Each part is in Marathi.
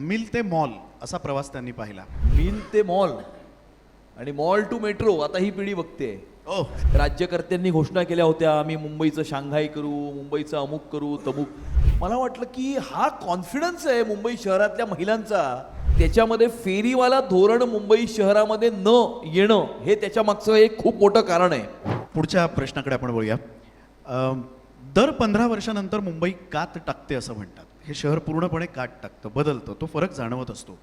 मिल ते मॉल असा प्रवास त्यांनी पाहिला. मिल ते मॉल आणि मॉल टू मेट्रो आता ही पिढी बघते. ओ राज्यकर्त्यांनी घोषणा केल्या होत्या आम्ही मुंबईचं शांघाई करू मुंबईचं अमुक करू तमुक. मला वाटलं की हा कॉन्फिडन्स आहे मुंबई शहरातल्या महिलांचा. त्याच्यामध्ये फेरीवाला धोरण मुंबई शहरामध्ये न येणं हे त्याच्या मागचं एक खूप मोठं कारण आहे. पुढच्या प्रश्नाकडे आपण बोलूया दर पंधरा वर्षानंतर मुंबई कात टाकते असं म्हणतात. हे शहर पूर्णपणे कात टाकतं बदलतं तो फरक जाणवत असतो.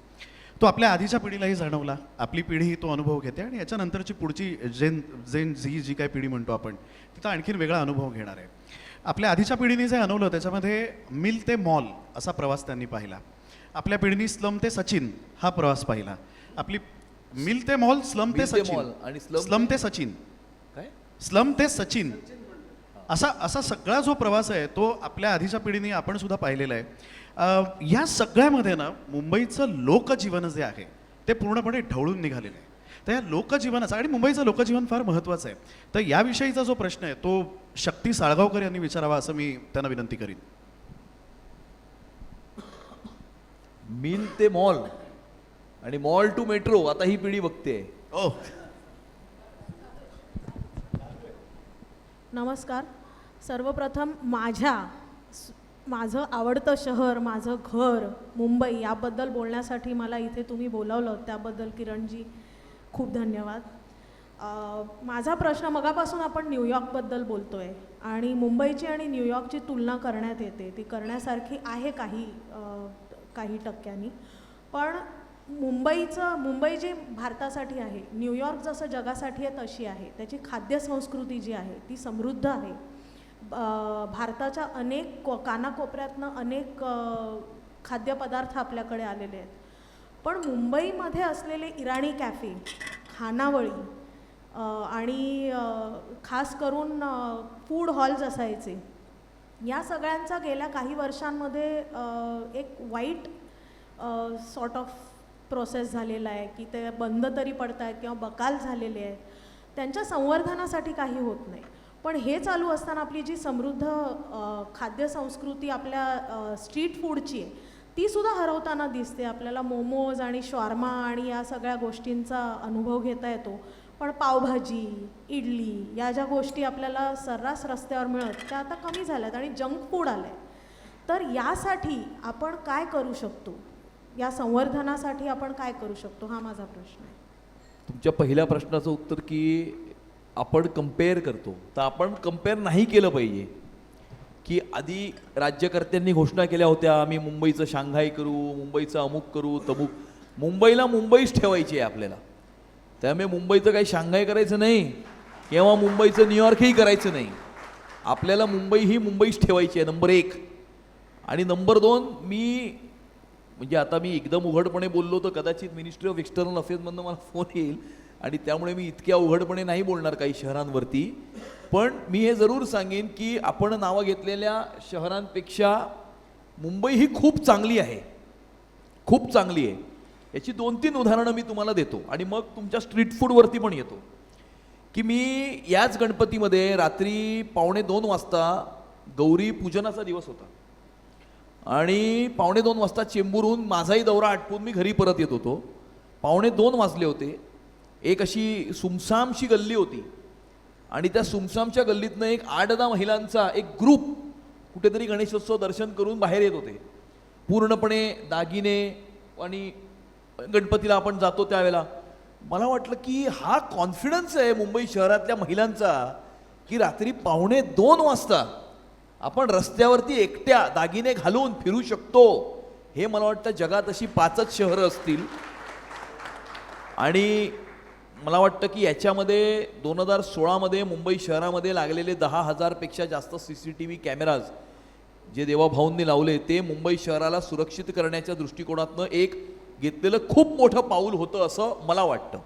तो आपल्या आधीच्या पिढीलाही जाणवला. आपली पिढी तो अनुभव घेते आणि याच्यानंतरची पुढची जेन जेन झी जी काय पिढी म्हणतो आपण तिथं आणखीन वेगळा अनुभव घेणार आहे. आपल्या आधीच्या पिढीने जे अनुभवलं त्याच्यामध्ये मिल ते मॉल असा प्रवास त्यांनी पाहिला. आपल्या पिढीने स्लम ते सचिन हा प्रवास पाहिला. आपली मिल ते मॉल स्लम ते सचिन. आणि स्लम ते सचिन. काय? स्लम ते सचिन. असा असा सगळा जो प्रवास आहे तो आपल्या आधीच्या पिढीने आपण सुद्धा पाहिलेला आहे. या सगळ्यामध्ये ना मुंबईचं लोकजीवन जे आहे ते पूर्णपणे ढवळून निघालेलं आहे. तर या लोकजीवनाचं आणि मुंबईचं लोकजीवन फार महत्त्वाचं आहे. तर याविषयीचा जो प्रश्न आहे तो शक्ती साळगावकर यांनी विचारावा असं मी त्यांना विनंती करीन. मिल ते मॉल आणि मॉल टू मेट्रो आता ही पिढी बघते. ओ नमस्कार. सर्वप्रथम माझ्या माझं आवडतं शहर माझं घर मुंबई याबद्दल बोलण्यासाठी मला इथे तुम्ही बोलावलं. त्याबद्दल किरणजी खूप धन्यवाद. माझा प्रश्न मगापासून आपण न्यूयॉर्कबद्दल बोलतो आहे आणि मुंबईची आणि न्यूयॉर्कची तुलना करण्यात येते. ती करण्यासारखी आहे काही काही टक्क्यांनी. पण मुंबईचं मुंबई जी भारतासाठी आहे न्यूयॉर्क जसं जगासाठी आहे तशी आहे. त्याची खाद्यसंस्कृती जी आहे ती समृद्ध आहे. भारताच्या अनेक को कानाकोपऱ्यातनं अनेक खाद्यपदार्थ आपल्याकडे आलेले आहेत. पण मुंबईमध्ये असलेले इराणी कॅफे खानावळी आणि खास करून फूड हॉल्स असायचे या सगळ्यांचा गेल्या काही वर्षांमध्ये एक वाईट सॉर्ट ऑफ प्रोसेस झालेला आहे की ते बंद तरी पडत आहेत किंवा बकाल झालेले आहेत. त्यांच्या संवर्धनासाठी काही होत नाही. पण हे चालू असताना आपली जी समृद्ध खाद्य खाद्यसंस्कृती आपल्या स्ट्रीट फूडची आहे ती सुद्धा हरवताना दिसते. आपल्याला मोमोज आणि शॉर्मा आणि या सगळ्या गोष्टींचा अनुभव घेता येतो. पण पावभाजी इडली या ज्या गोष्टी आपल्याला सर्रास रस्त्यावर मिळत त्या आता कमी झाल्यात आणि जंक फूड आलं आहे तर यासाठी आपण काय करू शकतो? या संवर्धनासाठी आपण काय करू शकतो? हा माझा प्रश्न आहे. तुमच्या पहिल्या प्रश्नाचं उत्तर की आपण कंपेअर करतो. तर आपण कंपेअर नाही केलं पाहिजे. की आधी राज्यकर्त्यांनी घोषणा केल्या होत्या आम्ही मुंबईचं शांघाई करू मुंबईचं अमुक करू तमुक. मुंबईला मुंबईच ठेवायची आहे आपल्याला. त्यामुळे मुंबईचं काही शांघाई करायचं नाही किंवा मुंबईचं न्यूयॉर्कही करायचं नाही. आपल्याला मुंबई ही मुंबईच ठेवायची आहे नंबर एक. आणि नंबर दोन मी म्हणजे आता मी एकदम उघडपणे बोललो तर कदाचित मिनिस्ट्री ऑफ एक्सटर्नल अफेअर्समधनं मला फोन येईल. आणि त्यामुळे मी इतक्या अवघडपणे नाही बोलणार काही शहरांवरती. पण मी हे जरूर सांगेन की आपण नावं घेतलेल्या शहरांपेक्षा मुंबई ही खूप चांगली आहे. खूप चांगली आहे. याची दोन तीन उदाहरणं मी तुम्हाला देतो आणि मग तुमच्या स्ट्रीट फूडवरती पण येतो. की मी याच गणपतीमध्ये रात्री पावणे दोन वाजता गौरी पूजनाचा दिवस होता. आणि पावणे दोन वाजता चेंबूरहून माझाही दौरा आटपून मी घरी परत येत होतो. पावणे दोन वाजले होते. एक अशी सुमसामशी गल्ली होती. आणि त्या सुमसामच्या गल्लीतनं एक आठ दहा महिलांचा एक ग्रुप कुठेतरी गणेशोत्सव दर्शन करून बाहेर येत होते. पूर्णपणे दागिने आणि गणपतीला आपण जातो त्यावेळेला. मला वाटलं की हा कॉन्फिडन्स आहे मुंबई शहरातल्या महिलांचा की रात्री पावणे दोन वाजता आपण रस्त्यावरती एकट्या दागिने घालून फिरू शकतो. हे मला वाटतं जगात अशी पाचच शहरं असतील. आणि मला वाटतं की याच्यामध्ये दोन हजार सोळामध्ये मुंबई शहरामध्ये लागलेले दहा हजारपेक्षा जास्त C C T V cameras जे देवाभाऊंनी लावले ते मुंबई शहराला सुरक्षित करण्याच्या दृष्टिकोनातनं एक घेतलेलं खूप मोठं पाऊल होतं असं मला वाटतं.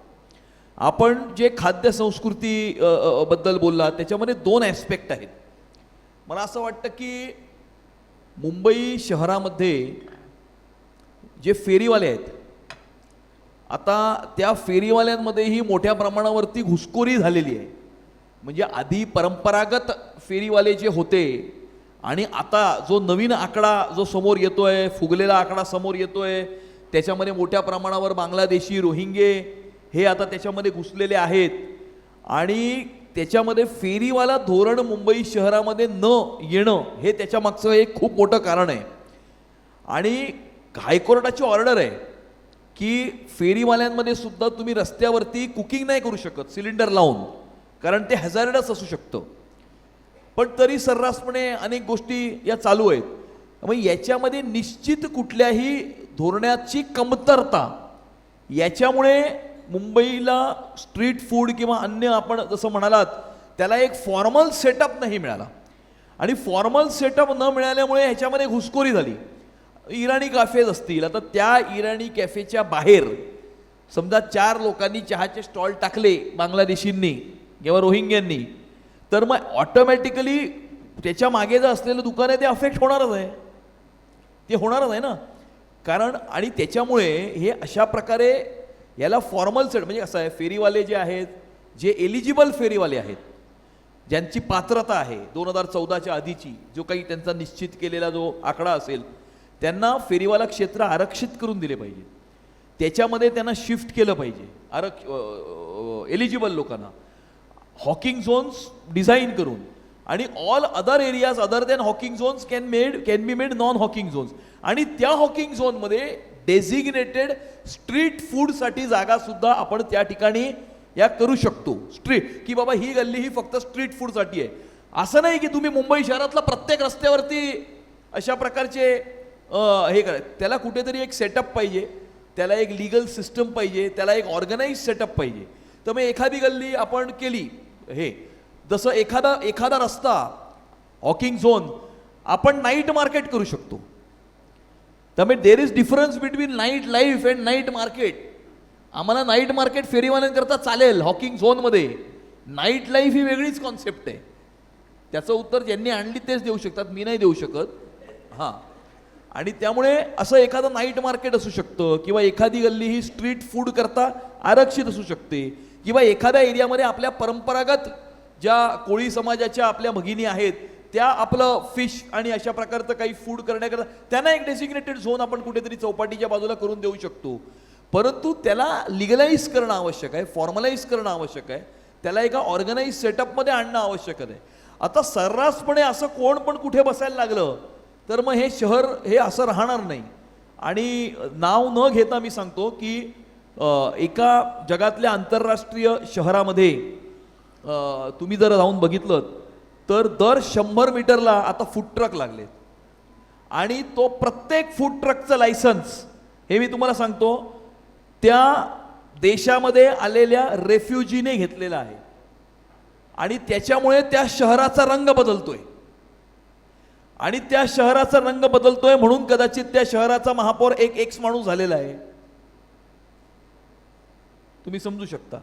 आपण जे खाद्य संस्कृती बद्दल बोलला त्याच्यामध्ये दोन ॲस्पेक्ट आहेत. मला असं वाटतं की मुंबई शहरामध्ये जे फेरीवाले आहेत आता त्या फेरीवाल्यांमध्येही मोठ्या प्रमाणावरती घुसखोरी झालेली आहे. म्हणजे आधी परंपरागत फेरीवाले जे होते आणि आता जो नवीन आकडा जो समोर येतो आहे फुगलेला आकडा समोर येतो आहे त्याच्यामध्ये मोठ्या प्रमाणावर बांगलादेशी रोहिंगे हे आता त्याच्यामध्ये घुसलेले आहेत. आणि त्याच्यामध्ये फेरीवाला धोरण मुंबई शहरामध्ये न येणं हे त्याच्यामागचं एक खूप मोठं कारण आहे. आणि हायकोर्टाची ऑर्डर आहे. की फेरीवाल्यांमध्ये सुद्धा तुम्ही रस्त्यावरती कुकिंग नाही करू शकत सिलेंडर लावून. कारण ते हॅझार्डस असू शकतं. पण तरी सर्रासपणे अनेक गोष्टी या चालू आहेत. मग याच्यामध्ये निश्चित कुठल्याही धोरणाची कमतरता याच्यामुळे मुंबईला स्ट्रीट फूड किंवा अन्य आपण जसं म्हणालात त्याला एक फॉर्मल सेटअप नाही मिळाला. आणि फॉर्मल सेटअप न मिळाल्यामुळे ह्याच्यामध्ये घुसखोरी झाली. इराणी कॅफेज असतील आता त्या इराणी कॅफेच्या बाहेर समजा चार लोकांनी चहाचे स्टॉल टाकले बांगलादेशींनी किंवा रोहिंग्यांनी तर मग ऑटोमॅटिकली त्याच्यामागे जर असलेलं दुकान आहे ते अफेक्ट होणारच आहे. ते होणारच आहे ना. कारण आणि त्याच्यामुळे हे अशा प्रकारे याला फॉर्मल सेट म्हणजे असं आहे फेरीवाले जे आहेत जे एलिजिबल फेरीवाले आहेत ज्यांची पात्रता आहे दोन हजार चौदाच्या आधीची जो काही त्यांचा निश्चित केलेला जो आकडा असेल त्यांना फेरीवाला क्षेत्र आरक्षित करून दिले पाहिजे. त्याच्यामध्ये त्यांना शिफ्ट केलं पाहिजे. आरक्ष एलिजिबल लोकांना. हॉकिंग झोन्स डिझाईन करून. आणि all other areas other than hawking zones can made can be made non hawking zones. आणि त्या हॉकिंग झोनमध्ये डेझिग्नेटेड स्ट्रीट फूडसाठी जागासुद्धा आपण त्या ठिकाणी या करू शकतो. स्ट्रीट की बाबा ही गल्ली ही फक्त स्ट्रीट फूडसाठी आहे. असं नाही की तुम्ही मुंबई शहरातला प्रत्येक रस्त्यावरती अशा प्रकारचे हे करा. त्याला कुठेतरी एक सेटअप पाहिजे. त्याला एक लिगल सिस्टम पाहिजे. त्याला एक ऑर्गनाईज सेटअप पाहिजे. तर मग एखादी गल्ली आपण केली. हे. जसं एखादा एखादा रस्ता हॉकिंग झोन आपण नाईट मार्केट करू शकतो. त्यामुळे there is difference between night life and night market आम्हाला नाईट मार्केट फेरीवाल्यांकरता चालेल हॉकिंग झोनमध्ये नाईट लाईफ ही वेगळीच कॉन्सेप्ट आहे. त्याचं उत्तर ज्यांनी आणली तेच देऊ शकतात. मी नाही देऊ शकत. हां. आणि त्यामुळे असं एखादं नाईट मार्केट असू शकतं किंवा एखादी गल्ली ही स्ट्रीट फूड करता आरक्षित असू शकते किंवा एखाद्या एरियामध्ये आपल्या परंपरागत ज्या कोळी समाजाच्या आपल्या भगिनी आहेत त्या आपलं फिश आणि अशा प्रकारचं काही फूड करण्याकरता त्यांना एक डेसिग्नेटेड झोन आपण कुठेतरी चौपाटीच्या बाजूला करून देऊ शकतो. परंतु त्याला लिगलाईज करणं आवश्यक आहे फॉर्मलाईज करणं आवश्यक आहे त्याला एका ऑर्गनाईज सेटअपमध्ये आणणं आवश्यक आहे. आता सर्रासपणे असं कोण पण कुठे बसायला लागलं तर मग हे शहर हे असं राहणार नाही. आणि नाव न घेता मी सांगतो की एका जगातल्या आंतरराष्ट्रीय शहरामध्ये तुम्ही जर जाऊन बघितलं तर दर शंभर मीटरला आता फूड ट्रक लागले. आणि तो प्रत्येक फूड ट्रकचं लायसन्स हे मी तुम्हाला सांगतो त्या देशामध्ये आलेल्या रेफ्युजीने घेतलेलं आहे. आणि त्याच्यामुळे त्या शहराचा रंग बदलतोय. आणि त्या शहराचा रंग बदलतोय म्हणून कदाचित त्या शहराचा महापौर एक एक्स माणूस झालेला आहे. तुम्ही समजू शकता.